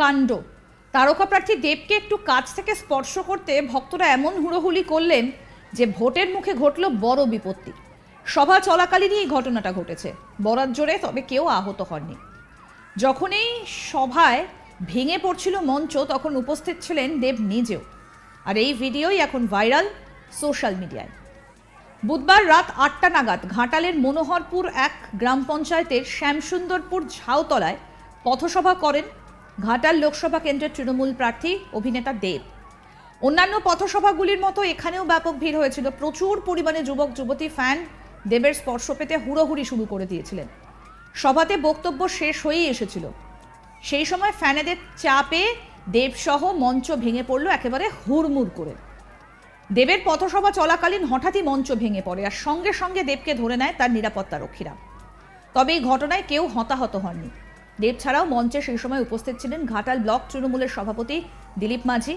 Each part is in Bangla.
কাণ্ড? তারকা প্রার্থী দেবকে একটু কাছ থেকে স্পর্শ করতে ভক্তরা এমন হুড়োহুলি করলেন যে ভোটের মুখে ঘটল বড় বিপত্তি। সভা চলাকালীনই এই ঘটনাটা ঘটেছে। বরাত জোরে তবে কেউ আহত হননি। যখন এই সভায় ভেঙে পড়ছিল মঞ্চ, তখন উপস্থিত ছিলেন দেব নিজেও। আর এই ভিডিওই এখন ভাইরাল সোশ্যাল মিডিয়ায়। বুধবার রাত আটটা নাগাদ ঘাটালের মনোহরপুর এক গ্রাম পঞ্চায়েতের শ্যামসুন্দরপুর ঝাউতলায় পথসভা করেন ঘাটাল লোকসভা কেন্দ্রের তৃণমূল প্রার্থী অভিনেতা দেব। অন্যান্য পথসভাগুলির মতো এখানেও ব্যাপক ভিড় হয়েছিল। প্রচুর পরিমাণে যুবক, যুবতী ফ্যান দেবের স্পর্শ পেতে হুড়োহুড়ি শুরু করে দিয়েছিলেন। সভাতে বক্তব্য শেষ হয়েই এসেছিল। সেই সময় ফ্যানেদের চাপে দেবসহ মঞ্চ ভেঙে পড়ল একেবারে হুড়মুড় করে। দেবের পথসভা চলাকালীন হঠাৎই মঞ্চ ভেঙে পড়ে আর সঙ্গে সঙ্গে দেবকে ধরে নেয় তার নিরাপত্তা রক্ষীরা। তবে এই ঘটনায় কেউ হতাহত হননি। দেব ছাড়াও মঞ্চে সেই সময় উপস্থিত ছিলেন ঘাটাল ব্লক তৃণমূলের সভাপতি দিলীপ মাঝি,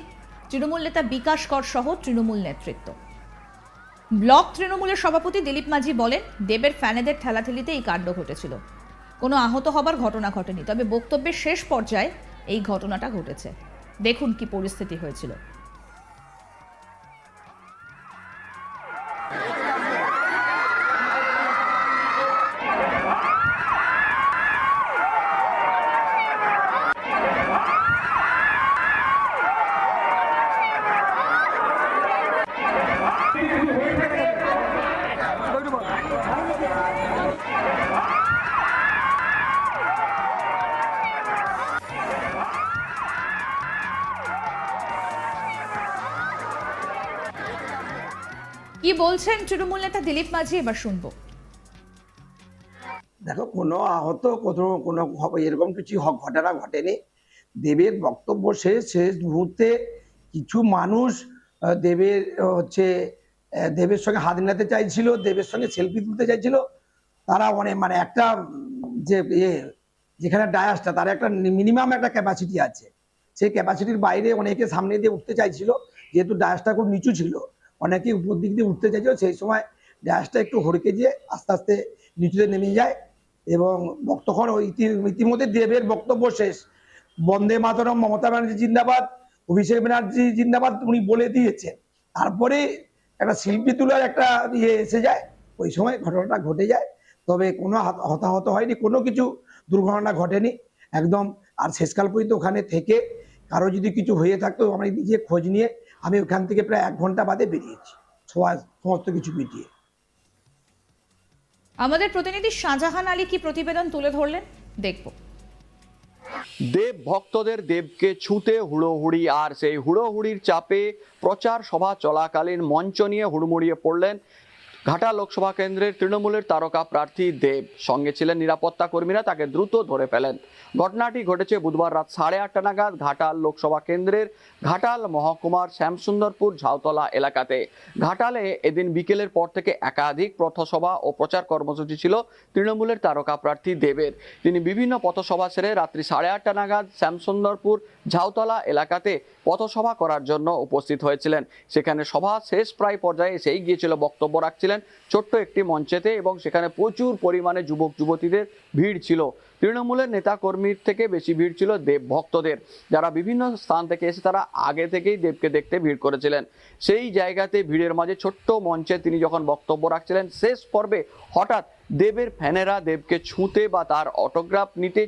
তৃণমূল নেতা বিকাশ কর সহ তৃণমূল নেতৃত্ব। ব্লক তৃণমূলের সভাপতি দিলীপ মাঝি বলেন, দেবের ফ্যানেদের ঠেলাঠেলিতে এই কাণ্ড ঘটেছিল। কোনো আহত হবার ঘটনা ঘটেনি, তবে বক্তব্যের শেষ পর্যায়ে এই ঘটনাটা ঘটেছে। দেখুন কি পরিস্থিতি হয়েছিল। কি বলছেন তৃণমূল নেতা দিলীপ মাঝি? এবার শুনব। দেখো, কোনো আহত, কোনো কোনো এরকম কিছু ঘটনা ঘটেনি। দেবের বক্তব্য শেষ শেষ মুহূর্তে কিছু মানুষ দেবের, হচ্ছে দেবের সঙ্গে হাত মেলাতে চাইছিল, দেবের সঙ্গে সেলফি তুলতে চাইছিল। তারা অনেক মানে একটা যে ইয়ে যেখানে ডায়াসটা, তার একটা মিনিমাম একটা ক্যাপাসিটি আছে। সেই ক্যাপাসিটির বাইরে অনেকে সামনে দিয়ে উঠতে চাইছিল, যেহেতু ডায়াসটা খুব নিচু ছিল। অনেকে উপর দিক দিয়ে উঠতে চাইছিল, সেই সময় ডায়াসটা একটু হড়কে দিয়ে আস্তে আস্তে নিচুতে নেমে যায় এবং তখন ইতিমধ্যে দেবের বক্তব্য শেষ। বন্দে মাতরম মমতা ব্যানার্জি জিন্দাবাদ, অভিষেক ব্যানার্জি জিন্দাবাদ উনি বলে দিয়েছেন। তারপরে একটা শিল্পী তুলার একটা ইয়ে এসে যায়, ওই সময় ঘটনাটা ঘটে যায়। তবে কোনো হতাহত হয়নি, কোনো কিছু দুর্ঘটনা ঘটেনি। একদম আর শেষকাল পর্যন্ত ওখানে থেকে কারও যদি কিছু হয়ে থাকতো আমি নিজে খোঁজ নিয়ে আমি ওখান থেকে প্রায় এক ঘণ্টা বাদে বেরিয়েছি। সমস্ত কিছু মিটিয়ে। আমাদের প্রতিনিধি শাহজাহান আলী কি প্রতিবেদন তুলে ধরলেন? দেখব। দেব ভক্তদের দেবকে ছুঁতে হুড়োহুড়ি আর সেই হুড়োহুড়ির চাপে প্রচার সভা চলাকালীন মঞ্চ নিয়ে হুড়মুড়িয়ে পড়লেন ঘাটা লোকসভা কেন্দ্রের তৃণমূলের তারকা প্রার্থী দেব। সঙ্গে ছিলেন নিরাপত্তা কর্মীরা, তাকে দ্রুত ধরে ফেলেন। ঘটনাটি ঘটেছে বুধবার রাত সাড়ে আটটা নাগাদ ঘাটাল লোকসভা কেন্দ্রের ঘাটাল মহকুমার শ্যামসুন্দরপুর ঝাউতলা এলাকাতে। ঘাটালে এদিন বিকেলের পর থেকে একাধিক পথসভা ও প্রচার কর্মসূচি ছিল তৃণমূলের তারকা প্রার্থী দেবের। তিনি বিভিন্ন পথসভা সেরে রাত্রি সাড়ে আটটা নাগাদ শ্যামসুন্দরপুর ঝাউতলা এলাকাতে পথসভা করার জন্য উপস্থিত হয়েছিলেন। সেখানে সভা শেষ প্রায় পর্যায়ে এসেই গিয়েছিল বক্তব্য রাখছিলেন ছোট্ট একটি মঞ্চেতে এবং সেখানে প্রচুর পরিমাণে যুবক যুবতীদের ভিড় ছিল। তৃণমূলের নেতা কর্মীর থেকে বেশি ভিড় ছিল দেব ভক্তদের। যারা বিভিন্ন স্থান থেকে এসে তারা আগে থেকেই দেবকে দেখতে ভিড় করেছিলেন। সেই জায়গাতে ভিড়ের মাঝে ছোট্ট মঞ্চে তিনি যখন বক্তব্য রাখছিলেন, শেষ পর্বে হঠাৎ দেবের ফ্যানেরা দেবকে ছুঁতে বা তার অটোগ্রাফ নিতে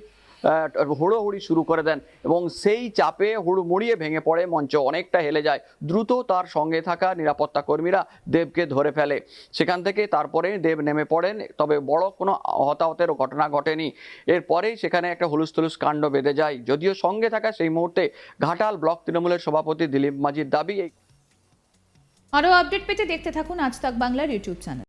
হুড়োহুড়ি শুরু করে দেন এবং সেই চাপে হুড়মুড়িয়ে ভেঙে পড়ে মঞ্চ। অনেকটা হেলে যায়। দ্রুত তার সঙ্গে থাকা নিরাপত্তা কর্মীরা দেবকে ধরে ফেলে। সেখান থেকে তারপরে দেব নেমে পড়েন, তবে বড় কোনো হতাহতের ঘটনা ঘটেনি। এরপরেই সেখানে একটা হুলুস তুলুস কাণ্ড বেঁধে যায়। যদিও সঙ্গে থাকা সেই মুহূর্তে ঘাটাল ব্লক তৃণমূলের সভাপতি দিলীপ মাঝির দাবি আরও আপডেট পেতে দেখতে থাকুন আজ তাক বাংলার ইউটিউব চ্যানেল।